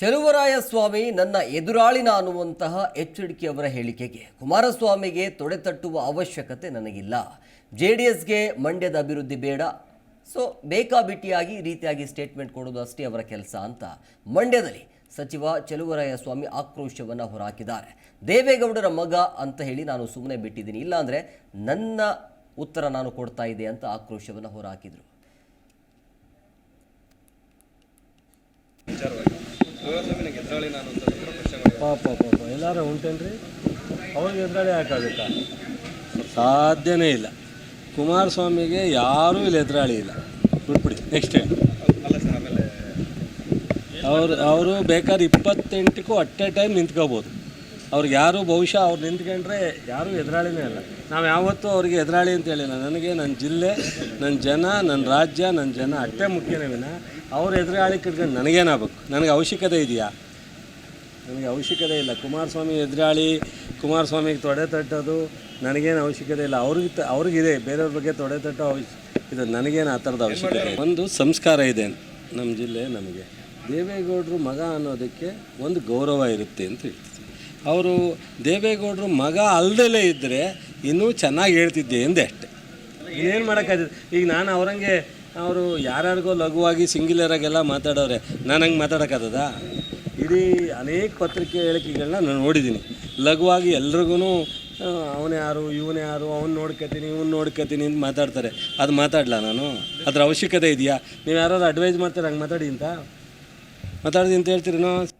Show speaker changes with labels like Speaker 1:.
Speaker 1: ಚೆಲುವರಾಯ ಸ್ವಾಮಿ ನನ್ನ ಎದುರಾಳಿನ ಅನ್ನುವಂತಹ ಅವರ ಹೇಳಿಕೆಗೆ. ಕುಮಾರಸ್ವಾಮಿಗೆ ತೊಡೆತಟ್ಟುವ ಅವಶ್ಯಕತೆ ನನಗಿಲ್ಲ. ಜೆ ಡಿ ಎಸ್ಗೆ ಮಂಡ್ಯದ ಅಭಿವೃದ್ಧಿ ಬೇಡ. ಸೊ, ಬೇಕಾಬಿಟ್ಟಿಯಾಗಿ ಈ ರೀತಿಯಾಗಿ ಸ್ಟೇಟ್ಮೆಂಟ್ ಕೊಡೋದು ಅಷ್ಟೇ ಅವರ ಕೆಲಸ ಅಂತ ಮಂಡ್ಯದಲ್ಲಿ ಸಚಿವ ಚೆಲುವರಾಯ ಸ್ವಾಮಿ ಆಕ್ರೋಶವನ್ನು ಹೊರಹಾಕಿದ್ದಾರೆ. ದೇವೇಗೌಡರ ಮಗ ಅಂತ ಹೇಳಿ ನಾನು ಸುಮ್ಮನೆ ಬಿಟ್ಟಿದ್ದೀನಿ. ಇಲ್ಲಾಂದರೆ ನನ್ನ ಉತ್ತರ ನಾನು ಕೊಡ್ತಾ ಇದೆ ಅಂತ ಆಕ್ರೋಶವನ್ನು ಹೊರಹಾಕಿದರು.
Speaker 2: ಪಾಪ ಪಾಪ ಎಲ್ಲಾರು ಉಂಟೇನ್ರಿ? ಅವ್ರಿಗೆ ಎದುರಾಳಿ ಹಾಕಾಗುತ್ತಾ ಸಾಧ್ಯನೇ ಇಲ್ಲ. ಕುಮಾರಸ್ವಾಮಿಗೆ ಯಾರೂ ಇಲ್ಲಿ ಎದುರಾಳಿ ಇಲ್ಲ. ಬಿಟ್ಬಿಡಿ ನೆಕ್ಸ್ಟ್ ಅವರು ಅವರು ಬೇಕಾದ್ರೆ ಇಪ್ಪತ್ತೆಂಟಕ್ಕೂ ಅಟ್ ಎ ಟೈಮ್ ನಿಂತ್ಕೋಬೋದು. ಅವ್ರಿಗೆ ಯಾರು ಬಹುಶಃ ಅವ್ರು ನಿಂತ್ಕೊಂಡ್ರೆ ಯಾರೂ ಎದುರಾಳಿನೇ ಅಲ್ಲ. ನಾವು ಯಾವತ್ತೂ ಅವ್ರಿಗೆ ಎದುರಾಳಿ ಅಂತ ಹೇಳಿಲ್ಲ. ನನಗೆ ನನ್ನ ಜಿಲ್ಲೆ ನನ್ನ ಜನ ನನ್ನ ರಾಜ್ಯ ನನ್ನ ಜನ ಅಷ್ಟೇ ಮುಖ್ಯನೇ ವಿನ ಅವ್ರ ಎದುರಾಳಿ ಕಟ್ಕೊಂಡು ನನಗೇನಾಗಬೇಕು ನನಗೆ ಅವಶ್ಯಕತೆ ಇದೆಯಾ? ನನಗೆ ಅವಶ್ಯಕತೆ ಇಲ್ಲ. ಕುಮಾರಸ್ವಾಮಿ ಎದುರಾಳಿ, ಕುಮಾರಸ್ವಾಮಿಗೆ ತೊಡೆ ತಟ್ಟೋದು ನನಗೇನು ಅವಶ್ಯಕತೆ ಇಲ್ಲ. ಅವ್ರಿಗೆ ತ- ಅವ್ರಿಗಿದೆ ಬೇರೆಯವ್ರ ಬಗ್ಗೆ ತೊಡೆ ತಟ್ಟೋ ಅವಶ್ಯ, ಇದು ನನಗೇನು ಆ ಥರದ ಅವಶ್ಯಕತೆ. ಒಂದು ಸಂಸ್ಕಾರ ಇದೆ ನಮ್ಮ ಜಿಲ್ಲೆ ನಮಗೆ. ದೇವೇಗೌಡರು ಮಗ ಅನ್ನೋದಕ್ಕೆ ಒಂದು ಗೌರವ ಇರುತ್ತೆ ಅಂತ ಹೇಳ್ತೀವಿ ಅವರು ದೇವೇಗೌಡರು ಮಗ ಅಲ್ದಲೇ ಇದ್ದರೆ ಇನ್ನೂ ಚೆನ್ನಾಗಿ ಹೇಳ್ತಿದ್ದೆ ಎಂದೇ ಅಷ್ಟೆ. ಏನು ಮಾಡೋಕ್ಕಾಗ್ತದೆ? ಈಗ ನಾನು ಅವರಂಗೆ ಅವರು ಯಾರ್ಯಾರಿಗೋ ಲಘುವಾಗಿ ಸಿಂಗ್ಯುಲರಾಗೆಲ್ಲ ಮಾತಾಡೋರೆ ನಾನು ಹಂಗೆ ಮಾತಾಡೋಕ್ಕಾಗದ ಇಡೀ ಅನೇಕ ಪತ್ರಿಕೆ ಹೇಳಿಕೆಗಳನ್ನ ನಾನು ನೋಡಿದ್ದೀನಿ ಲಘುವಾಗಿ ಎಲ್ರಿಗೂ ಅವನೇ ಯಾರು, ಇವನೇ ಯಾರು, ಅವ್ನು ನೋಡ್ಕೊತೀನಿ ಇವನು ನೋಡ್ಕೊತೀನಿ ಅಂತ ಮಾತಾಡ್ತಾರೆ. ಅದು ಮಾತಾಡಲ ನಾನು? ಅದ್ರ ಅವಶ್ಯಕತೆ ಇದೆಯಾ? ನೀವು ಯಾರಾದ್ರು ಅಡ್ವೈಸ್ ಮಾಡ್ತಾರೆ ಹಂಗೆ ಮಾತಾಡಿ ಅಂತ? ಮಾತಾಡಿದಿ ಅಂತ ಹೇಳ್ತೀರೇನೋ?